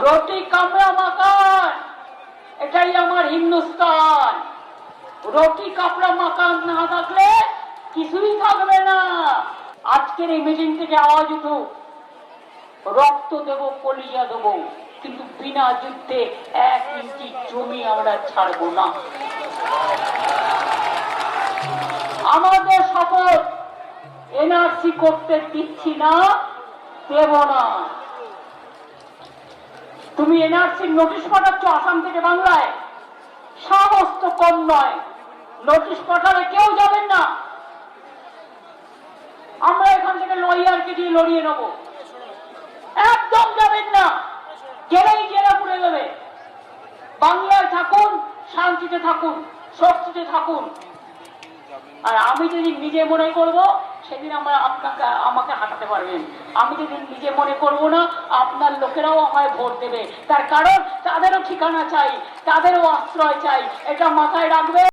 রুটি কামড়া মাকান, এটাই আমার হিন্দুস্তান। রুটি কাপড়া মাকান না থাকলে কিছুই থাকবে না। আজকের এই মিটিং থেকে আওয়াজ উঠুক। রক্ত দেব, কলিজা দেব, কিন্তু বিনা যুদ্ধে এক ইঞ্চি জমি আমরা ছাড়বো না। আমাদের শপথ এনআরসি করতে দিচ্ছি না, দেব না। তুমি এনআরসির নোটিশ পাঠাচ্ছ আসাম থেকে বাংলায়। সাহস তো কম নয়। নোটিশ পাঠালে কেউ যাবেন না। আমরা এখান থেকে লয়ারকে দিয়ে লড়িয়ে নেব। একদম যাবেন না। গেলেই জেলা পুড়ে যাবে। বাংলায় থাকুন, শান্তিতে থাকুন শক্তিতে থাকুন। আর আমি যদি নিজে মনে করব সেদিন আমরা আপনাকে, আমাকে হাঁটাতে পারবেন। আমি যেদিন নিজে মনে করব না, আপনার লোকেরাও আমায় ভোট দেবে। তার কারণ, তাদেরও ঠিকানা চাই, তাদেরও আশ্রয় চাই। এটা মাথায় রাখবে